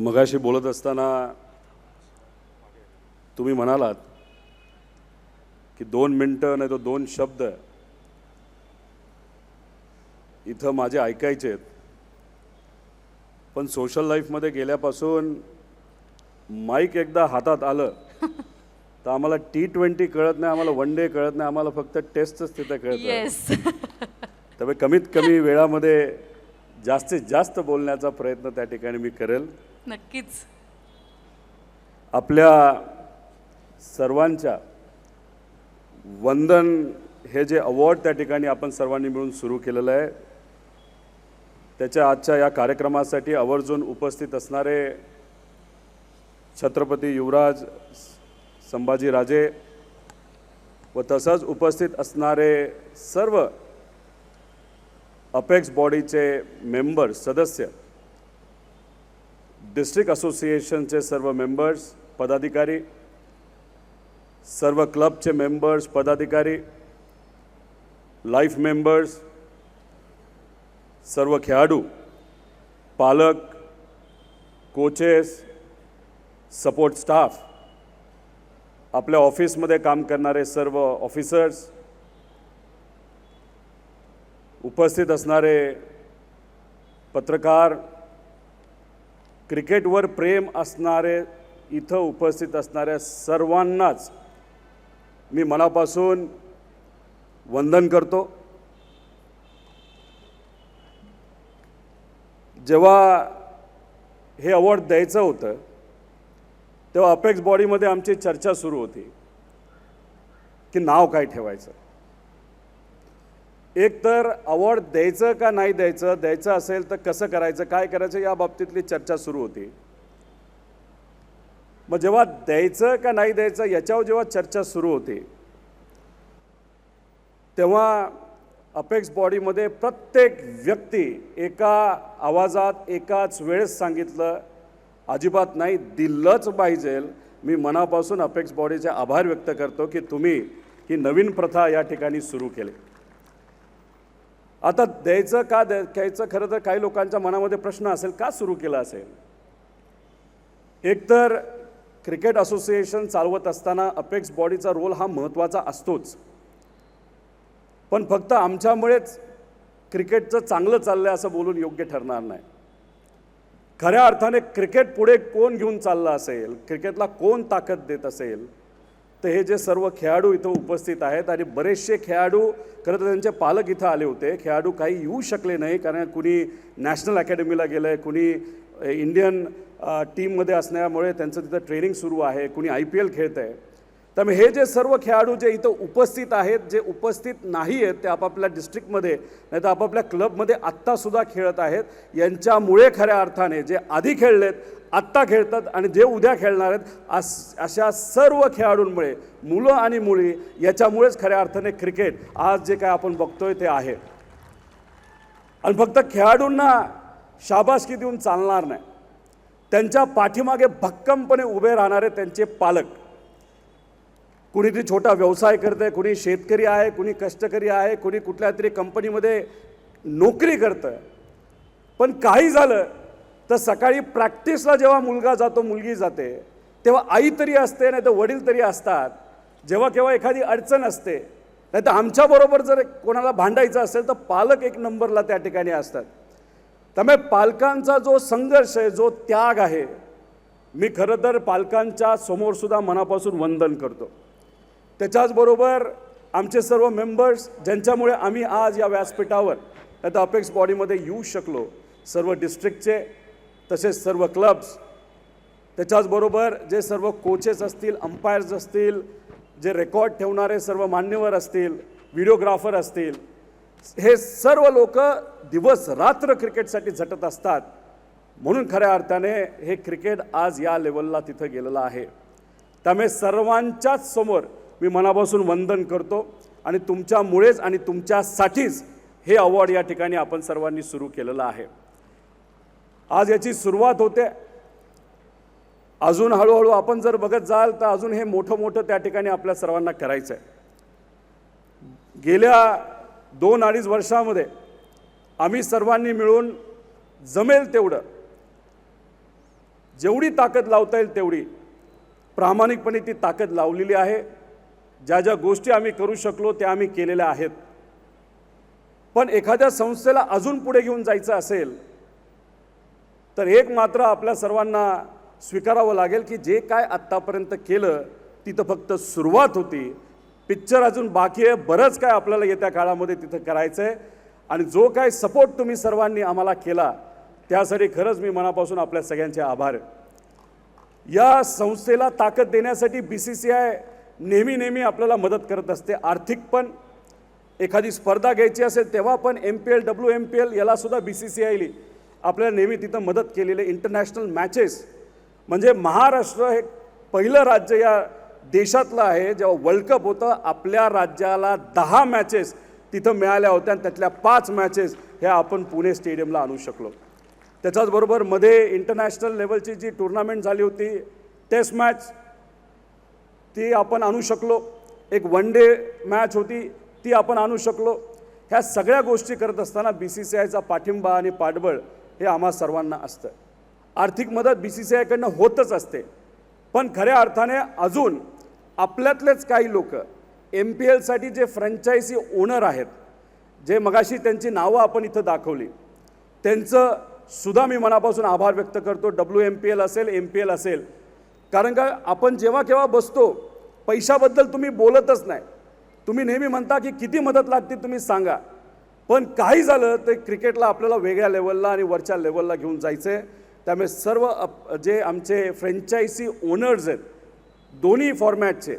मगाशी बोलत असताना तुम्ही म्हणालात की दोन मिनटं नाही तो दोन शब्द इथं माझे ऐकायचे आहेत. पण सोशल लाईफमध्ये गेल्यापासून माईक एकदा हातात आलं तर आम्हाला टी ट्वेंटी कळत नाही आम्हाला वन डे कळत नाही आम्हाला फक्त टेस्टच तिथं कळतं त्यामुळे कमीत कमी वेळामध्ये जास्तीत जास्त बोलण्याचा प्रयत्न त्या ठिकाणी मी करेल. नक्कीच. आपल्या सर्वांच्या वंदन हे जे अवॉर्ड त्या ठिकाणी आपण सर्वांनी मिळून सुरू केलेलं आहे. त्याच्या आजच्या या कार्यक्रमासाठी आवर्जून उपस्थित असणारे छत्रपती युवराज संभाजीराजे व तसंच उपस्थित असणारे सर्व अपेक्स बॉडीचे मेंबर सदस्य डिस्ट्रिक्ट असोसिएशनचे सर्व मेंबर्स पदाधिकारी सर्व क्लबचे मेंबर्स पदाधिकारी लाईफ मेंबर्स सर्व खेळाडू पालक कोचेस सपोर्ट स्टाफ आपल्या ऑफिसमध्ये काम करणारे सर्व ऑफिसर्स उपस्थित असणारे पत्रकार क्रिकेटवर प्रेम असणारे इथं उपस्थित असणाऱ्या सर्वांनाच मी मनापासून वंदन करतो. जेव्हा हे अवॉर्ड द्यायचं होतं तेव्हा अपेक्स बॉडीमध्ये आमची चर्चा सुरू होती की नाव काय ठेवायचं. एक तर अवॉर्ड द्यायचं का नाही द्यायचं द्यायचं असेल तर कसं करायचं काय करायचं या बाबतीतली चर्चा सुरू होती. मग जेव्हा द्यायचं का नाही द्यायचं याच्यावर जेव्हा चर्चा सुरू होती तेव्हा अपेक्स बॉडीमध्ये प्रत्येक व्यक्ती एका आवाजात एकाच वेळेस सांगितलं अजिबात नाही दिलंच पाहिजे. मी मनापासून अपेक्स बॉडीचे आभार व्यक्त करतो की तुम्ही ही नवीन प्रथा या ठिकाणी सुरू केली. आता द्यायचं का द्यायचं खरं तर काही लोकांच्या मनामध्ये प्रश्न असेल का सुरू केला असेल? एकतर क्रिकेट असोसिएशन चालवत असताना अपेक्स बॉडीचा रोल हा महत्त्वाचा असतोच. पण फक्त आमच्यामुळेच क्रिकेटचं चांगलं चाललं आहे असं बोलून योग्य ठरणार नाही. खऱ्या अर्थाने क्रिकेट पुढे कोण घेऊन चाललं असेल क्रिकेटला कोण ताकद देत असेल तर हे जे सर्व खेळाडू इथं उपस्थित आहेत आणि बरेचसे खेळाडू खरं तर त्यांचे पालक इथं आले होते. खेळाडू काही येऊ शकले नाही कारण कुणी नॅशनल अकॅडमीला गेलं आहे कुणी इंडियन टीममध्ये असण्यामुळे त्यांचं तिथं ट्रेनिंग सुरू आहे कुणी आय पी एल खेळत आहे त्यामुळे हे जे सर्व खेळाडू जे इथं उपस्थित आहेत जे उपस्थित नाही आहेत ते आपापल्या डिस्ट्रिक्टमध्ये नाही तर आपापल्या क्लबमध्ये आत्तासुद्धा खेळत आहेत. यांच्यामुळे खऱ्या अर्थाने जे आधी खेळलेत आत्ता खेळतात आणि जे उद्या खेळणार आहेत अस अशा सर्व खेळाडूंमुळे मुलं आणि मुली याच्यामुळेच खऱ्या अर्थाने क्रिकेट आज जे काय आपण बघतोय ते आहे. आणि फक्त खेळाडूंना शाबासकी देऊन चालणार नाही. त्यांच्या पाठीमागे भक्कमपणे उभे राहणारे त्यांचे पालक. कुणीतरी छोटा व्यवसाय करतं आहे कुणी शेतकरी आहे कुणी कष्टकरी आहे कुणी कुठल्या तरी कंपनीमध्ये नोकरी करतं पण काही झालं तर सकाळी प्रॅक्टिसला जेव्हा मुलगा जातो मुलगी जाते तेव्हा आई तरी असते नाही तर वडील तरी असतात. जेव्हा केव्हा एखादी अडचण असते नाही तर आमच्याबरोबर जर कोणाला भांडायचं असेल तर पालक एक नंबरला त्या ठिकाणी असतात. त्यामुळे पालकांचा जो संघर्ष आहे जो त्याग आहे मी खरं तर पालकांच्या समोरसुद्धा मनापासून वंदन करतो. त्याच्याचबरोबर आमचे सर्व मेंबर्स ज्यांच्यामुळे आम्ही आज या व्यासपीठावर आता अपेक्स बॉडीमध्ये येऊ शकलो सर्व डिस्ट्रिक्टचे तसेच सर्व क्लब्स त्याच्याचबरोबर जे सर्व कोचेस असतील अंपायर्स असतील जे रेकॉर्ड ठेवणारे सर्व मान्यवर असतील व्हिडिओग्राफर असतील हे सर्व लोक दिवस रात्र क्रिकेटसाठी झटत असतात. म्हणून खऱ्या अर्थाने हे क्रिकेट आज या लेवलला तिथं गेलेलं आहे. त्यामुळे सर्वांच्याच समोर मी मनापासून वंदन करतो आणि तुमच्यामुळेच आणि तुमच्यासाठीच हे अवॉर्ड या ठिकाणी आपण सर्वांनी सुरू केलेलं आहे. आज याची सुरुवात होते. अजून हळूहळू आपण जर बघत जाल तर अजून हे मोठं मोठं त्या ठिकाणी आपल्या सर्वांना करायचं आहे गेल्या दोन अडीच वर्षामध्ये आम्ही सर्वांनी मिळून जमेल तेवढं. जेवढी ताकद लावता येईल तेवढी. प्रामाणिकपणे ती ताकद लावलेली आहे. ज्या ज्या गोष्टी आम्ही करू शकलो त्या आम्ही केलेल्या आहेत. पण एखाद्या संस्थेला अजून पुढे घेऊन जायचं असेल तर एक मात्र आपल्या सर्वांना स्वीकारावं लागेल की जे काय आत्तापर्यंत केलं तिथं फक्त सुरुवात होती. पिक्चर अजून बाकी आहे बरंच काय आपल्याला येत्या काळामध्ये तिथं करायचं आहे आणि जो काय सपोर्ट तुम्ही सर्वांनी आम्हाला केला त्यासाठी खरंच मी मनापासून आपल्या सगळ्यांचे आभार. या संस्थेला ताकद देण्यासाठी बी सी सी आय नेहमी नेहमी आपल्याला मदत करत असते. आर्थिक पण एखादी स्पर्धा घ्यायची असेल तेव्हा पण M P L W M P L यालासुद्धा B C C आयली आपल्याला नेहमी तिथं मदत केलेली इंटरनॅशनल मॅचेस म्हणजे महाराष्ट्र हे पहिलं राज्य या देशातलं आहे. जेव्हा वर्ल्ड कप होतं आपल्या राज्याला दहा मॅचेस तिथं मिळाल्या होत्या आणि त्यातल्या पाच मॅचेस ह्या आपण पुणे स्टेडियमला आणू शकलो. त्याच्याचबरोबरमध्ये इंटरनॅशनल लेवलची जी टुर्नामेंट झाली होती टेस्ट मॅच ती आपण आणू शकलो. एक वन डे मॅच होती ती आपण आणू शकलो. ह्या सगळ्या गोष्टी करत असताना बी सी सी आयचा पाठिंबा आणि पाठबळ हे आम्हा सर्वांना असतं. आर्थिक मदत बी सी सी आयकडनं होतच असते. पण खऱ्या अर्थाने अजून आपल्यातलेच काही लोक एम पी एलसाठी जे फ्रँचायझी ओनर आहेत जे मगाशी त्यांची नावं आपण इथं दाखवली त्यांचं सुद्धा मी मनापासून आभार व्यक्त करतो. डब्ल्यू एम पी एल असेल एम पी एल असेल कारण का आपण जेव्हा केव्हा बसतो पैशाबद्दल तुम्ही बोलतच नाही. तुम्ही नेहमी म्हणता की किती मदत लागते तुम्ही सांगा. पण काही झालं ते क्रिकेटला आपल्याला वेगळ्या लेवलला आणि वरच्या लेवलला घेऊन जायचं आहे त्यामुळे सर्व अप जे आमचे फ्रँचायसी ओनर्स आहेत दोन्ही फॉर्मॅटचे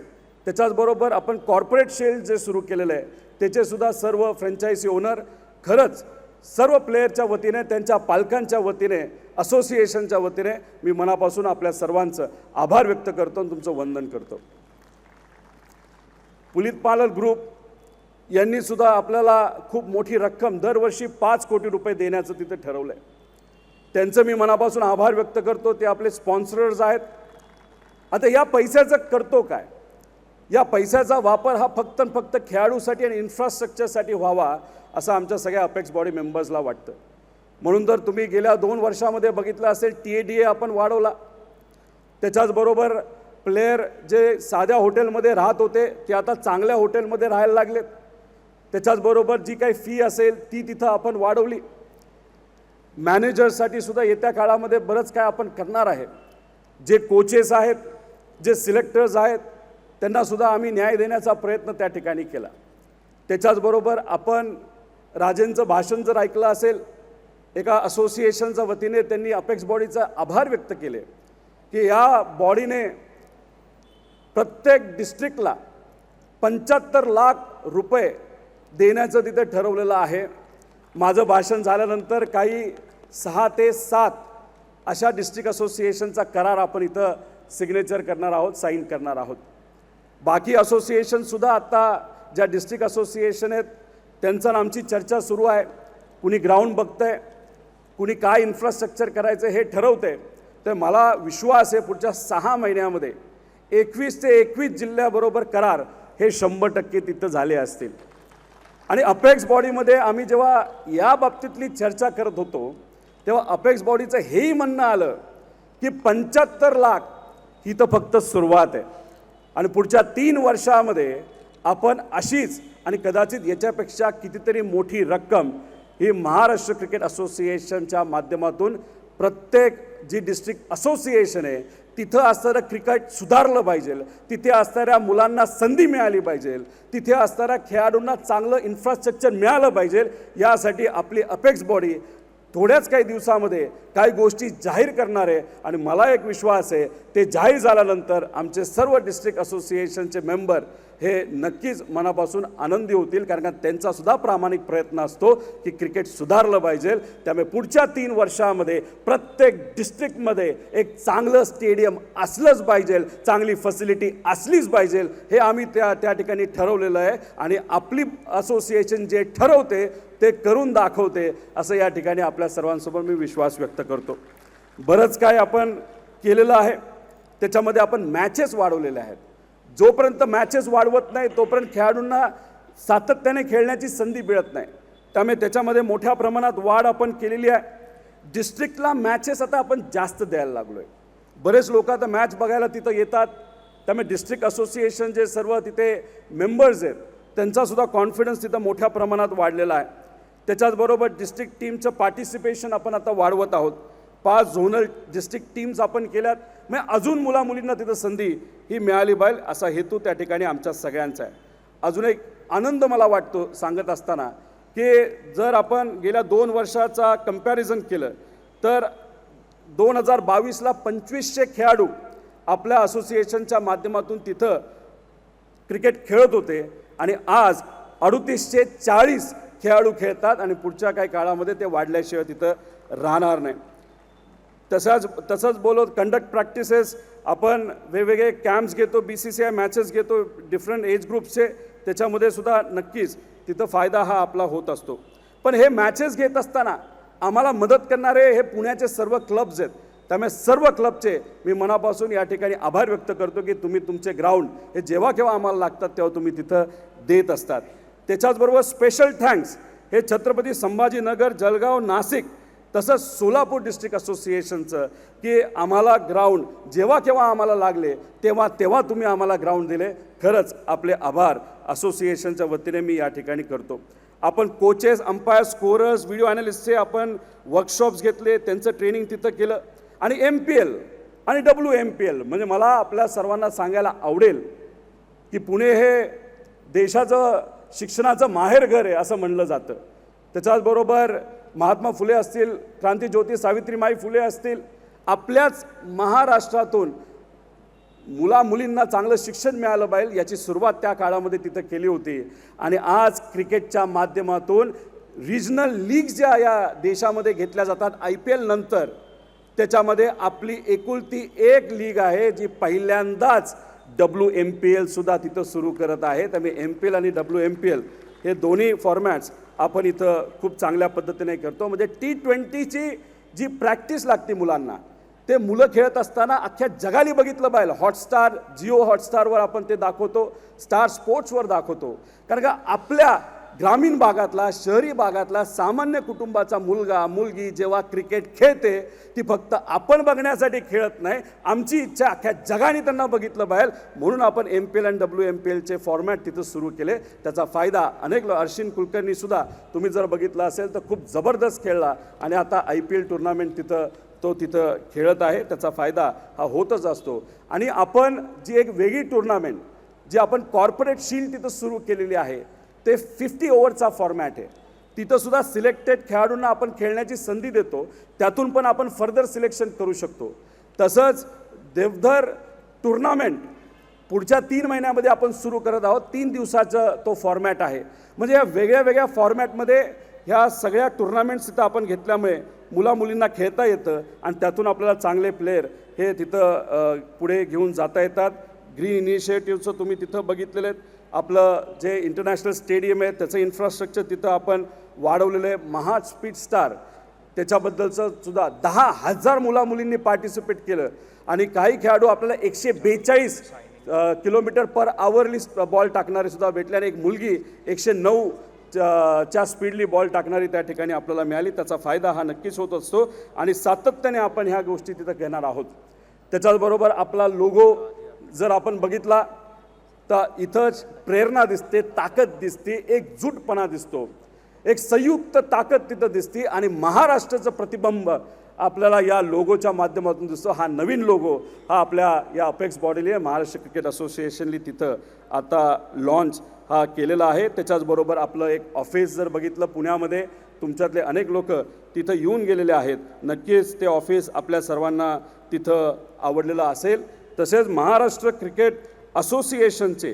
त्याच्याचबरोबर आपण कॉर्पोरेट शेल जे सुरू केलेलं आहे त्याचेसुद्धा सर्व फ्रँचायसी ओनर. खरंच सर्व प्लेयरच्या वतीने त्यांच्या पालकांच्या वतीने असोसिएशनच्या वतीने मी मनापासून आपल्या सर्वांचं आभार व्यक्त करतो आणि तुमचं वंदन करतो. पुलित पालक ग्रुप यांनीसुद्धा आपल्याला खूप मोठी रक्कम दरवर्षी पाच कोटी रुपये देण्याचं तिथे ठरवलं आहे त्यांचं मी मनापासून आभार व्यक्त करतो. ते आपले स्पॉन्सरर्स आहेत. आता या पैशाचं करतो काय? या पैशाचा वापर हा फक्त आणि फक्त खेळाडूसाठी आणि इन्फ्रास्ट्रक्चरसाठी व्हावा असं आमच्या सगळ्या अपेक्स बॉडी मेंबर्सला वाटतं. म्हणून जर तुम्ही गेल्या दोन वर्षामध्ये बघितलं असेल टी ए डी ए आपण वाढवला. त्याच्याचबरोबर प्लेयर जे साध्या हॉटेलमध्ये राहत होते ते आता चांगल्या हॉटेलमध्ये राहायला लागलेत. त्याच्याचबरोबर जी काही फी असेल ती तिथं आपण वाढवली. मॅनेजर्ससाठी सुद्धा येत्या काळामध्ये बरंच काय आपण करणार आहे. जे कोचेस आहेत जे सिलेक्टर्स आहेत त्यांनासुद्धा आम्ही न्याय देण्याचा प्रयत्न त्या ठिकाणी केला. त्याच्याचबरोबर आपण राजेंचं भाषण जर ऐकलं असेल एका असोसिएशनच्या वतीने त्यांनी अपेक्स बॉडीचा आभार व्यक्त केले की या बॉडीने प्रत्येक डिस्ट्रिक्टला पंच्याहत्तर लाख रुपये देण्याचं तिथे ठरवलेलं आहे. माझं भाषण झाल्यानंतर काही सहा ते सात अशा डिस्ट्रिक्ट असोसिएशनचा करार आपण इथं सिग्नेचर करणार आहोत साईन करणार आहोत. बाकी असोसिएशनसुद्धा आत्ता ज्या डिस्ट्रिक्ट असोसिएशन आहेत त्यांचं आमची चर्चा सुरू आहे. कुणी ग्राउंड बघतंय कुणी काय इन्फ्रास्ट्रक्चर करायचं हे ठरवते तर मला विश्वास आहे पुढच्या सहा महिन्यामध्ये एकवीस ते एकवीस जिल्ह्याबरोबर करार हे शंभर टक्के तिथं झाले असतील. आणि अपेक्स बॉडीमध्ये आम्ही जेव्हा या बाबतीतली चर्चा करत होतो तेव्हा अपेक्स बॉडीचं हेही म्हणणं आलं की पंच्याहत्तर लाख ही तर फक्त सुरुवात आहे. आणि पुढच्या तीन वर्षामध्ये आपण अशीच आणि कदाचित याच्यापेक्षा कितीतरी मोठी रक्कम ही महाराष्ट्र क्रिकेट असोसिएशनच्या माध्यमातून प्रत्येक जी डिस्ट्रिक्ट असोसिएशन आहे तिथं असणारं क्रिकेट सुधारलं पाहिजे. तिथे असणाऱ्या मुलांना संधी मिळाली पाहिजे. तिथे असणाऱ्या खेळाडूंना चांगलं इन्फ्रास्ट्रक्चर मिळालं पाहिजे. यासाठी आपली अपेक्स बॉडी थोड्याच काही दिवसामध्ये काही गोष्टी जाहीर करणार आहे. आणि मला एक विश्वास आहे ते जाहीर झाल्यानंतर आमचे सर्व डिस्ट्रिक्ट असोसिएशनचे मेंबर हे नक्कीच मनापासून आनंदी होतील कारण का त्यांचासुद्धा प्रामाणिक प्रयत्न असतो की क्रिकेट सुधारलं पाहिजे. त्यामुळे पुढच्या तीन वर्षामध्ये प्रत्येक डिस्ट्रिक्टमध्ये एक चांगलं स्टेडियम असलंच पाहिजे चांगली फॅसिलिटी असलीच पाहिजे हे आम्ही त्या त्या ठिकाणी ठरवलेलं आहे. आणि आपली असोसिएशन जे ठरवते ते करून दाखवते असं या ठिकाणी आपल्या सर्वांसमोर मी विश्वास व्यक्त करतो. बरंच काय आपण केलेलं आहे. त्याच्यामध्ये आपण मॅचेस वाढवलेल्या आहेत. जोपर्यंत मॅचेस वाढवत नाही तोपर्यंत खेळाडूंना सातत्याने खेळण्याची संधी मिळत नाही. त्यामुळे त्याच्यामध्ये मोठ्या प्रमाणात वाढ आपण केलेली आहे. डिस्ट्रिक्टला मॅचेस आता आपण जास्त द्यायला लागलो आहे बरेच लोक आता मॅच बघायला तिथं येतात. त्यामुळे डिस्ट्रिक्ट असोसिएशन जे सर्व तिथे मेंबर्स आहेत त्यांचासुद्धा कॉन्फिडन्स तिथं मोठ्या प्रमाणात वाढलेला आहे. त्याच्याचबरोबर डिस्ट्रिक्ट टीमचं पार्टिसिपेशन आपण आता वाढवत आहोत. पाच झोनल डिस्ट्रिक्ट टीम्स आपण केल्यात. मग अजून मुला मुलींना तिथं संधी ही मिळाली पाहिजे असा हेतू त्या ठिकाणी आमच्या सगळ्यांचा आहे. अजून एक आनंद मला वाटतो सांगत असताना की जर आपण गेल्या दोन वर्षाचा कंपॅरिझन केलं तर दोन हजार बावीसला पंचवीसशे खेळाडू आपल्या असोसिएशनच्या माध्यमातून तिथं क्रिकेट खेळत होते आणि आज अडुतीसशे चाळीस खेळाडू खेळतात आणि पुढच्या काही काळामध्ये ते वाढल्याशिवाय तिथं राहणार नाही. तसाच तसंच बोलत कंडक्ट प्रॅक्टिसेस आपण वेगवेगळे कॅम्प्स घेतो B C C I matches घेतो डिफरंट एज ग्रुप्सचे त्याच्यामध्ये सुद्धा नक्कीच तिथं फायदा हा आपला होत असतो. पण हे मॅचेस घेत असताना आम्हाला मदत करणारे हे पुण्याचे सर्व क्लब्स आहेत. त्यामुळे सर्व क्लबचे मी मनापासून या ठिकाणी आभार व्यक्त करतो की तुम्ही तुमचे ग्राउंड हे जेव्हा केव्हा आम्हाला लागतात तेव्हा तुम्ही तिथं देत असतात. त्याच्याचबरोबर स्पेशल थँक्स हे छत्रपती संभाजीनगर जळगाव नाशिक तसंच सोलापूर डिस्ट्रिक्ट असोसिएशनचं की आम्हाला ग्राउंड जेव्हा केव्हा आम्हाला लागले तेव्हा तेव्हा तुम्ही आम्हाला ग्राउंड दिले. खरंच आपले आभार. असोसिएशनच्या वतीने मी या ठिकाणी करतो. आपण कोचेस अंपायर स्कोरर्स व्हिडिओ ॲनालिस्टचे आपण वर्कशॉप्स घेतले त्यांचं ट्रेनिंग तिथं केलं. आणि एम पी एल आणि डब्ल्यू एम पी एल म्हणजे मला आपल्या सर्वांना सांगायला आवडेल की पुणे हे देशाचं शिक्षणाचं माहेरघर आहे असं म्हणलं जातं. त्याच्याचबरोबर महात्मा फुले असतील क्रांतीज्योती सावित्रीमाई फुले असतील आपल्याच महाराष्ट्रातून मुला मुलींना चांगलं शिक्षण मिळालं पाहिजे याची सुरुवात त्या काळामध्ये तिथं केली होती. आणि आज क्रिकेटच्या माध्यमातून रिजनल लीग ज्या या देशामध्ये घेतल्या जातात आय पी एल नंतर त्याच्यामध्ये आपली एकुलती एक लीग आहे जी पहिल्यांदाच डब्ल्यू एम पी एलसुद्धा तिथं सुरू करत आहे. त्यामुळे एम पी एल आणि डब्ल्यू एम पी एल हे दोन्ही फॉर्मॅट्स आपण इथं खूप चांगल्या पद्धतीने करतो. म्हणजे टी ट्वेंटीची जी प्रॅक्टिस लागते मुलांना ते मुलं खेळत असताना अख्ख्या जगाली बघितलं पाहिलं. हॉटस्टार जिओ हॉटस्टारवर आपण ते दाखवतो. स्टार स्पोर्ट्सवर दाखवतो. कारण का आपल्या ग्रामीण भागातला शहरी भागातला सामान्य कुटुंबाचा मुलगा मुलगी जेव्हा क्रिकेट खेळते ती फक्त आपण बघण्यासाठी खेळत नाही. आमची इच्छा अख्ख्या जगाने त्यांना बघितलं पाहिजे म्हणून आपण M P L and W M P एलचे फॉर्मॅट तिथं सुरू केले. त्याचा फायदा अनेक लो- अर्शिन कुलकर्णीसुद्धा तुम्ही जर बघितलं असेल तर खूप जबरदस्त खेळला. आणि आता आय पी एल टुर्नामेंट तिथं तो तिथं खेळत आहे. त्याचा फायदा हा होतच असतो. आणि आपण जी एक वेगळी टुर्नामेंट जी आपण कॉर्पोरेट शील्ड तिथं सुरू केलेली आहे ते फिफ्टी ओव्हरचा फॉर्मॅट आहे. तिथंसुद्धा सिलेक्टेड खेळाडूंना आपण खेळण्याची संधी देतो. त्यातून पण आपण फर्दर सिलेक्शन करू शकतो. तसंच देवधर टुर्नामेंट पुढच्या तीन महिन्यामध्ये आपण सुरू करत आहोत. तीन दिवसाचं तो फॉर्मॅट आहे. म्हणजे या वेगळ्या वेगळ्या फॉर्मॅटमध्ये ह्या सगळ्या टुर्नामेंट्स तिथं आपण घेतल्यामुळे मुला मुलींना खेळता येतं आणि त्यातून आपल्याला चांगले प्लेयर हे तिथं पुढे घेऊन जाता येतात. ग्रीन इनिशिएटिव्हचं तुम्ही तिथं बघितलेलं आहेत. आपलं जे इंटरनॅशनल स्टेडियम आहे त्याचं इन्फ्रास्ट्रक्चर तिथं आपण वाढवलेलं आहे. महा स्पीड स्टार त्याच्याबद्दलचं सुद्धा दहा हजार मुला मुलींनी पार्टिसिपेट केलं. आणि काही खेळाडू आपल्याला एकशे बेचाळीस किलोमीटर पर आवरली बॉल टाकणारे सुद्धा भेटले. आणि एक मुलगी एकशे नऊ च्या स्पीडली बॉल टाकणारी त्या ठिकाणी आपल्याला मिळाली. त्याचा फायदा हा नक्कीच होत असतो. आणि सातत्याने आपण ह्या गोष्टी तिथं घेणार आहोत. त्याच्याचबरोबर आपला लोगो जर आपण बघितला तर इथंच प्रेरणा दिसते ताकद दिसते एकजूटपणा दिसतो. एक संयुक्त ताकद तिथं दिसते आणि महाराष्ट्राचं प्रतिबिंब आपल्याला या लोगोच्या माध्यमातून दिसतो. हा नवीन लोगो हा आपल्या या अपेक्स बॉडीने महाराष्ट्र क्रिकेट असोसिएशनली तिथं आता लॉन्च हा केलेला आहे. त्याच्याचबरोबर आपलं एक ऑफिस जर बघितलं पुण्यामध्ये तुमच्यातले अनेक लोक तिथं येऊन गेलेले आहेत. नक्कीच ते ऑफिस आपल्या सर्वांना तिथं आवडलेलं असेल. तसेच महाराष्ट्र क्रिकेट असोसिएशनचे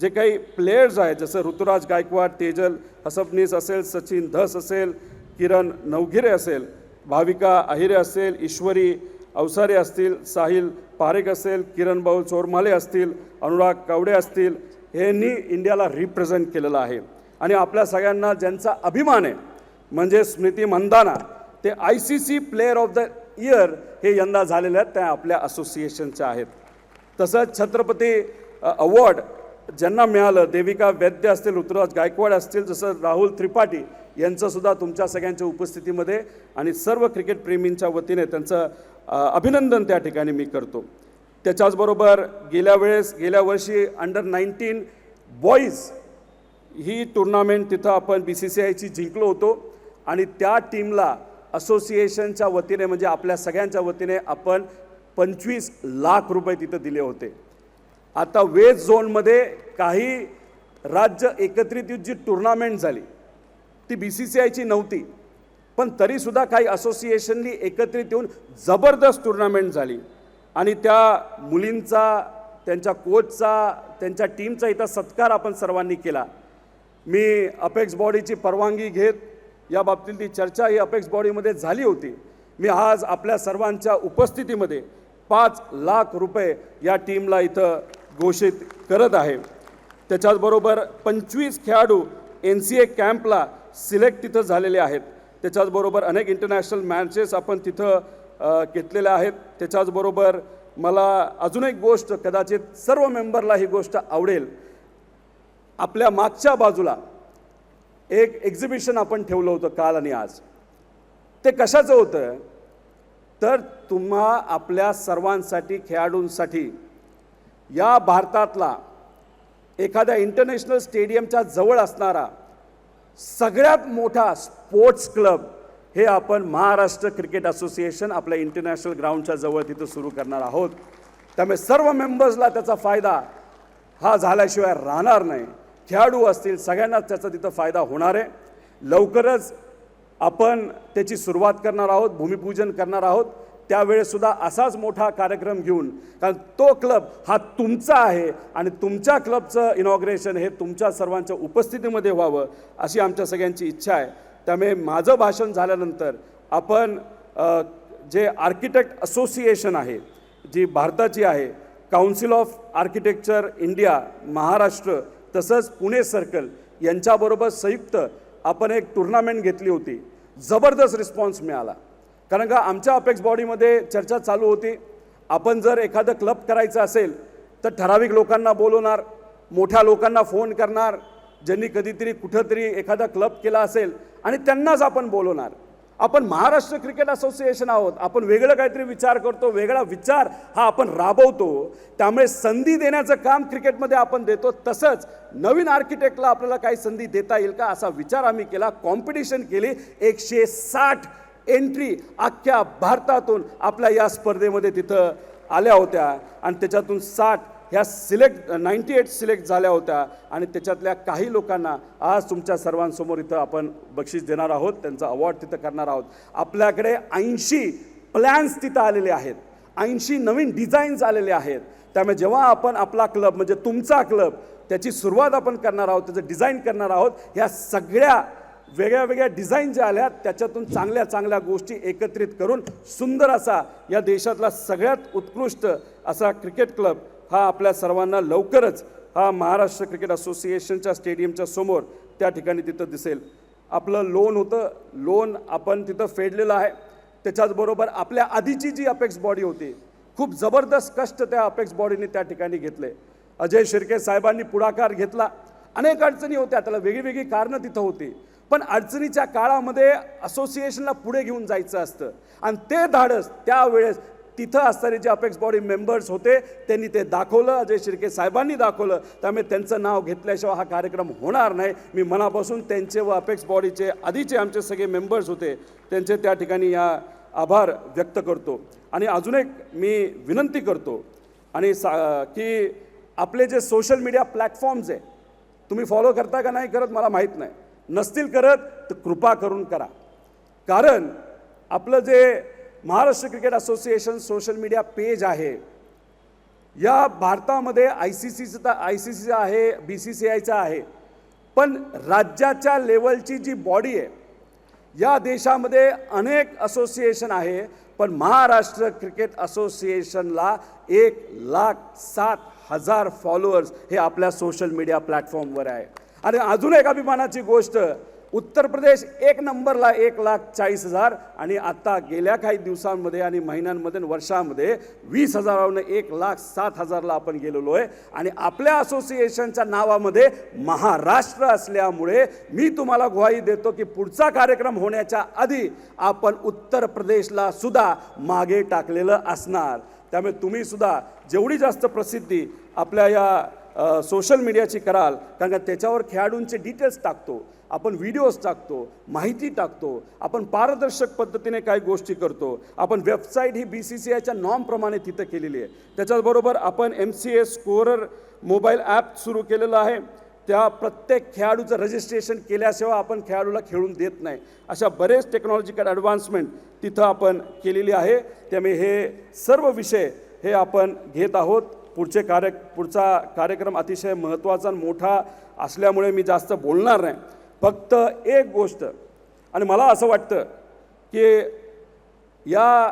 जे काही प्लेयर्स आहेत जसं ऋतुराज गायकवाड तेजल हसबनीस असेल सचिन धस असेल किरण नवगिरे असेल भाविका अहिरे असेल ईश्वरी अवसारे असतील साहिल पारेख असेल किरण भाऊ चोरमाले असतील अनुराग कावडे असतील यांनी इंडियाला रिप्रेझेंट केलेलं आहे. आणि आपल्या सगळ्यांना ज्यांचा अभिमान आहे म्हणजे स्मृती मंदाना ते I C C player of the year हे यंदा झालेले आहेत त्या आपल्या असोसिएशनच्या आहेत. तसंच छत्रपती अवॉर्ड ज्यांना मिळालं देविका वैद्य असतील ऋतुराज गायकवाड असतील जसं राहुल त्रिपाठी यांचंसुद्धा तुमच्या सगळ्यांच्या उपस्थितीमध्ये आणि सर्व क्रिकेट प्रेमींच्या वतीने त्यांचं अभिनंदन त्या ठिकाणी मी करतो. त्याच्याचबरोबर गेल्या वेळेस गेल्या वर्षी अंडर नाईन्टीन बॉईज ही टुर्नामेंट तिथं आपण बी सी सी आयची जिंकलो होतो आणि त्या टीमला असोसिएशनच्या वतीने म्हणजे आपल्या सगळ्यांच्या वतीने आपण पंचवीस लाख रुपये तिथं दिले होते. आता वेस्ट झोनमध्ये काही राज्य एकत्रित जी टुर्नामेंट झाली ती बी सी सी आयची नव्हती. पण तरीसुद्धा काही असोसिएशननी एकत्रित येऊन जबरदस्त टुर्नामेंट झाली. आणि त्या मुलींचा त्यांच्या कोचचा त्यांच्या टीमचा इथं सत्कार आपण सर्वांनी केला. मी अपेक्स बॉडीची परवानगी घेत या बाबतीतली चर्चा ही अपेक्स बॉडीमध्ये झाली होती. मी आज आपल्या सर्वांच्या उपस्थितीमध्ये पाच लाख रुपये या टीमला इथं घोषित करत आहे. त्याच्याचबरोबर पंचवीस खेळाडू एन सी ए कॅम्पला सिलेक्ट तिथं झालेले आहेत. त्याच्याचबरोबर अनेक इंटरनॅशनल मॅचेस आपण तिथं घेतलेल्या आहेत. त्याच्याचबरोबर मला अजून एक गोष्ट कदाचित सर्व मेंबरला ही गोष्ट आवडेल. आपल्या मागच्या बाजूला एक एक्झिबिशन आपण ठेवलं होतं काल आणि आज. ते कशाचं होतं? तर तुम्हा आपल्या सर्वांसाठी खेळाडूंसाठी या भारतातला एखाद्या इंटरनॅशनल स्टेडियमच्या जवळ असणारा सगळ्यात मोठा स्पोर्ट्स क्लब हे आपण महाराष्ट्र क्रिकेट असोसिएशन आपल्या इंटरनॅशनल ग्राउंडच्या जवळ तिथं सुरू करणार आहोत. त्यामुळे सर्व मेंबर्सला त्याचा फायदा हा झाल्याशिवाय राहणार नाही. खेळाडू असतील सगळ्यांनाच त्याचा तिथं फायदा होणार आहे. लवकरच आपण त्याची सुरुवात करणार आहोत भूमिपूजन करणार आहोत त्यावेळेसुद्धा असाच मोठा कार्यक्रम घेऊन कारण तो क्लब हा तुमचा आहे आणि तुमच्या क्लबचं इनॉग्रेशन हे तुमच्या सर्वांच्या उपस्थितीमध्ये व्हावं अशी आमच्या सगळ्यांची इच्छा आहे. त्यामुळे माझं भाषण झाल्यानंतर आपण जे आर्किटेक्ट असोसिएशन आहे जी भारताची आहे council of architecture India Maharashtra तसंच पुणे सर्कल यांच्याबरोबर संयुक्त आपण एक टुर्नामेंट घेतली होती. जबरदस्त रिस्पॉन्स मिळाला. कारण का आमच्या अपेक्स बॉडीमध्ये चर्चा चालू होती. आपण जर एखादं क्लब करायचं असेल तर ठराविक लोकांना बोलवणार मोठ्या लोकांना फोन करणार ज्यांनी कधीतरी कुठंतरी एखादा क्लब केला असेल आणि त्यांनाच आपण बोलवणार. आपण महाराष्ट्र क्रिकेट असोसिएशन आहोत आपण वेगळं काहीतरी विचार करतो वेगळा विचार हा आपण राबवतो त्यामुळे संधी देण्याचं काम क्रिकेटमध्ये आपण देतो तसंच नवीन आर्किटेक्टला आपल्याला काही संधी देता येईल का असा विचार आम्ही केला कॉम्पिटिशन केली एकशे साठ एंट्री अख्ख्या भारतातून आपल्या या स्पर्धेमध्ये तिथं आल्या होत्या आणि त्याच्यातून साठ ह्या सिलेक्ट नाईन्टी एट सिलेक्ट झाल्या होत्या आणि त्याच्यातल्या काही लोकांना आज तुमच्या सर्वांसमोर इथं आपण बक्षीस देणार आहोत त्यांचा अवॉर्ड तिथं करणार आहोत. आपल्याकडे ऐंशी प्लॅन्स तिथं आलेले आहेत. ऐंशी नवीन डिझाईन्स आलेले आहेत. त्यामुळे जेव्हा आपण आपला क्लब म्हणजे तुमचा क्लब त्याची सुरुवात आपण करणार आहोत त्याचं डिझाईन करणार आहोत ह्या सगळ्या वेगळ्या वेगळ्या डिझाईन ज्या आल्या त्याच्यातून चांगल्या चांगल्या गोष्टी एकत्रित करून सुंदर असा या देशातला सगळ्यात उत्कृष्ट असा क्रिकेट क्लब हा आपल्या सर्वांना लवकरच हा महाराष्ट्र क्रिकेट असोसिएशनच्या स्टेडियमच्या समोर त्या ठिकाणी तिथं दिसेल. आपलं लोन होतं लोन आपण तिथं फेडलेलं आहे. त्याच्याचबरोबर आपल्या आधीची जी अपेक्स बॉडी होती खूप जबरदस्त कष्ट त्या अपेक्स बॉडीने त्या ठिकाणी घेतले. अजय शिर्के साहेबांनी पुढाकार घेतला. अनेक अडचणी होत्या त्याला वेगळी कारणं तिथं होती. पण अडचणीच्या काळामध्ये असोसिएशनला पुढे घेऊन जायचं असतं. आणि ते धाडस त्यावेळेस तिथं असणारे जे अपेक्स बॉडी मेंबर्स होते त्यांनी ते दाखवलं अजय शिर्के साहेबांनी दाखवलं. त्यामुळे त्यांचं नाव घेतल्याशिवाय हा कार्यक्रम होणार नाही. मी मनापासून त्यांचे व अपेक्स बॉडीचे आधीचे आमचे सगळे मेंबर्स होते त्यांचे त्या ठिकाणी या आभार व्यक्त करतो. आणि अजून एक मी विनंती करतो आणि सा की आपले जे सोशल मीडिया प्लॅटफॉर्म्स आहे तुम्ही फॉलो करता का नाही करत मला माहीत नाही. नसतील करत तर कृपा करून करा. कारण आपलं जे Maharashtra cricket association social media page आहे. या भारतामध्ये आय सी सीचं आय सी सीचं आहे बी सी सी आयचं आहे. पण राज्याच्या लेवलची जी बॉडी आहे या देशामध्ये अनेक असोसिएशन आहे पण महाराष्ट्र क्रिकेट असोसिएशनला एक लाख सात हजार फॉलोअर्स हे आपल्या सोशल मीडिया प्लॅटफॉर्मवर आहे. आणि अजून एक अभिमानाची गोष्ट उत्तर प्रदेश एक नंबरला एक लाख चाळीस हजार आणि आत्ता गेल्या काही दिवसांमध्ये आणि महिन्यांमध्ये वर्षामध्ये वीस हजारावरून एक लाख सात हजारला आपण गेलेलो आहे. आणि आपल्या असोसिएशनच्या नावामध्ये महाराष्ट्र असल्यामुळे मी तुम्हाला ग्वाही देतो की पुढचा कार्यक्रम होण्याच्या आधी आपण उत्तर प्रदेशला सुद्धा मागे टाकलेलं असणार. त्यामुळे तुम्ही सुद्धा जेवढी जास्त प्रसिद्धी आपल्या या सोशल मीडियाची कराल कारण का त्याच्यावर खेळाडूंचे डिटेल्स टाकतो. आपण व्हिडिओज टाकतो माहिती टाकतो आपण पारदर्शक पद्धतीने काही गोष्टी करतो. आपण वेबसाईट ही बी सी सी आयच्या नॉर्मप्रमाणे तिथं केलेली आहे. त्याच्याचबरोबर आपण M C A scorer mobile app सुरू केलेलं आहे. त्या प्रत्येक खेळाडूचं रजिस्ट्रेशन केल्याशिवाय आपण खेळाडूला खेळून देत नाही. अशा बरेच टेक्नॉलॉजिकल ॲडव्हान्समेंट तिथं आपण केलेली आहे. त्यामुळे हे सर्व विषय हे आपण घेत आहोत. पुढचे कार्य पुढचा कार्यक्रम अतिशय महत्त्वाचा आणि मोठा असल्यामुळे मी जास्त बोलणार नाही. फक्त एक गोष्ट. आणि मला असं वाटतं की या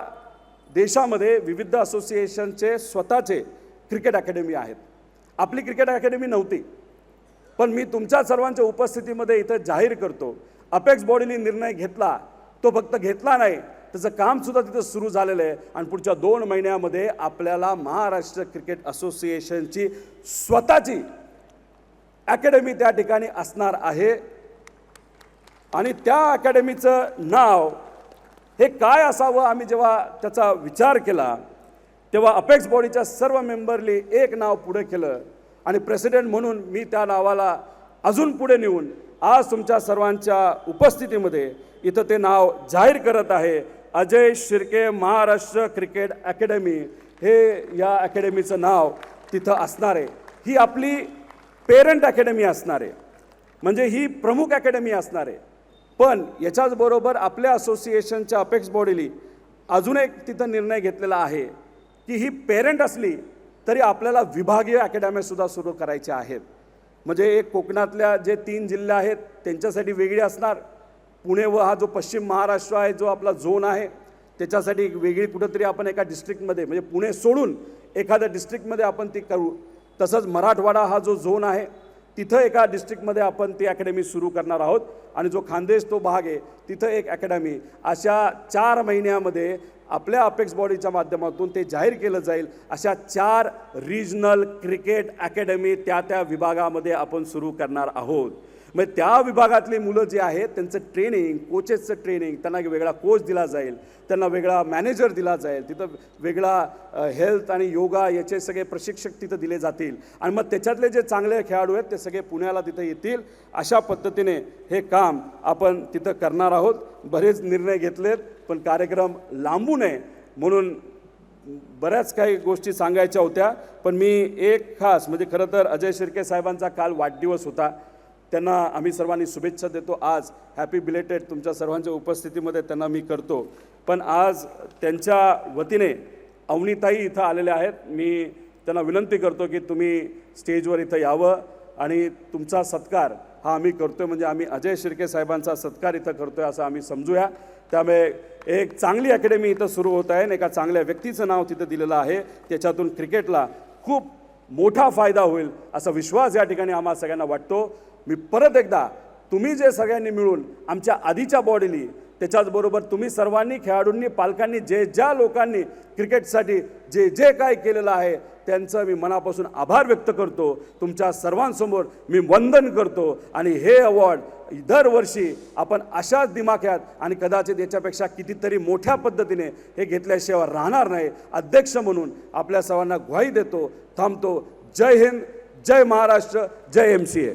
देशामध्ये विविध असोसिएशनचे स्वतःचे क्रिकेट अकॅडमी आहेत. आपली क्रिकेट अकॅडमी नव्हती. पण मी तुमच्या सर्वांच्या उपस्थितीमध्ये इथं जाहीर करतो अपेक्स बॉडीने निर्णय घेतला तो फक्त घेतला नाही त्याचं कामसुद्धा तिथं सुरू झालेलं आहे. आणि पुढच्या दोन महिन्यामध्ये आपल्याला महाराष्ट्र क्रिकेट असोसिएशनची स्वतःची अकॅडमी त्या ठिकाणी असणार आहे. आणि त्या अकॅडमीचं नाव हे काय असावं? आम्ही जेव्हा त्याचा विचार केला तेव्हा अपेक्स बॉडीच्या सर्व मेंबरली एक नाव पुढे केलं. आणि प्रेसिडेंट म्हणून मी त्या नावाला अजून पुढे नेऊन आज तुमच्या सर्वांच्या उपस्थितीमध्ये इथं ते नाव जाहीर करत आहे. अजय शिर्के महाराष्ट्र क्रिकेट अकॅडमी हे या अकॅडमीचं नाव तिथं असणार आहे. ही आपली पेरंट अकॅडमी असणार आहे. म्हणजे ही प्रमुख अकॅडमी असणार आहे. पण याच्याच बरोबर आपल्या असोसिएशनच्या अपेक्स बॉडीली अजून एक तिथं निर्णय घेतलेला आहे की ही पेरेंट असली तरी आपल्याला विभागीय अकॅडमीसुद्धा सुरू करायच्या आहेत. म्हणजे एक कोकणातल्या जे तीन जिल्हे आहेत त्यांच्यासाठी वेगळी असणार. पुणे व हा जो पश्चिम महाराष्ट्र आहे जो आपला झोन आहे त्याच्यासाठी एक वेगळी कुठंतरी आपण एका डिस्ट्रिक्टमध्ये म्हणजे पुणे सोडून एखाद्या डिस्ट्रिक्टमध्ये आपण ती करू. तसंच मराठवाडा हा जो झोन आहे तिथं एका डिस्ट्रिक्टमध्ये आपण ती अकॅडमी सुरू करणार आहोत. आणि जो खानदेश तो भाग आहे तिथं एक अकॅडमी अशा चार महिन्यामध्ये आपल्या अपेक्स बॉडीच्या माध्यमातून ते जाहीर केलं जाईल. अशा चार रिजनल क्रिकेट अकॅडमी त्या त्या विभागामध्ये आपण सुरू करणार आहोत. मग त्या विभागातली मुलं जी आहेत त्यांचं ट्रेनिंग कोचेसचं ट्रेनिंग त्यांना वेगळा कोच दिला जाईल. त्यांना वेगळा मॅनेजर दिला जाईल. तिथं वेगळा हेल्थ आणि योगा याचे सगळे प्रशिक्षक तिथं दिले जातील. आणि मग त्याच्यातले जे चांगले खेळाडू आहेत ते सगळे पुण्याला तिथं येतील. अशा पद्धतीने हे काम आपण तिथं करणार आहोत. बरेच निर्णय घेतलेत पण कार्यक्रम लांबू नये म्हणून बऱ्याच काही गोष्टी सांगायच्या होत्या. पण मी एक खास म्हणजे खरं तर अजय शिर्के साहेबांचा काल वाढदिवस होता. त्यांना आम्ही सर्वांनी शुभेच्छा देतो. आज हॅपी बिलेटेड तुमच्या सर्वांच्या उपस्थितीमध्ये त्यांना मी करतो. पण आज त्यांच्या वतीने अवनीताई इथं आलेल्या आहेत. मी त्यांना विनंती करतो की तुम्ही स्टेजवर इथं यावं आणि तुमचा सत्कार हा आम्ही करतोय. म्हणजे आम्ही अजय शिर्के साहेबांचा सत्कार इथं करतोय असं आम्ही समजूया. त्यामुळे एक चांगली अकॅडमी इथं सुरू होत आहे आणि एका चांगल्या व्यक्तीचं नाव तिथं दिलेलं आहे. त्याच्यातून क्रिकेटला खूप मोठा फायदा होईल असा विश्वास या ठिकाणी आम्हाला सगळ्यांना वाटतो. मी परत एकदा तुम्ही जे सगळ्यांनी मिळून आमच्या आधीच्या बॉडीली त्याच्याचबरोबर तुम्ही सर्वांनी खेळाडूंनी पालकांनी जे ज्या लोकांनी क्रिकेटसाठी जे जे काय केलेलं आहे त्यांचं मी मनापासून आभार व्यक्त करतो. तुमच्या सर्वांसमोर मी वंदन करतो आणि हे अवॉर्ड दरवर्षी आपण अशाच दिमाख्यात आणि कदाचित याच्यापेक्षा कितीतरी मोठ्या पद्धतीने हे घेतल्याशिवाय राहणार नाही. अध्यक्ष म्हणून आपल्या सर्वांना ग्वाही देतो थांबतो. जय हिंद जय महाराष्ट्र जय एम सी ए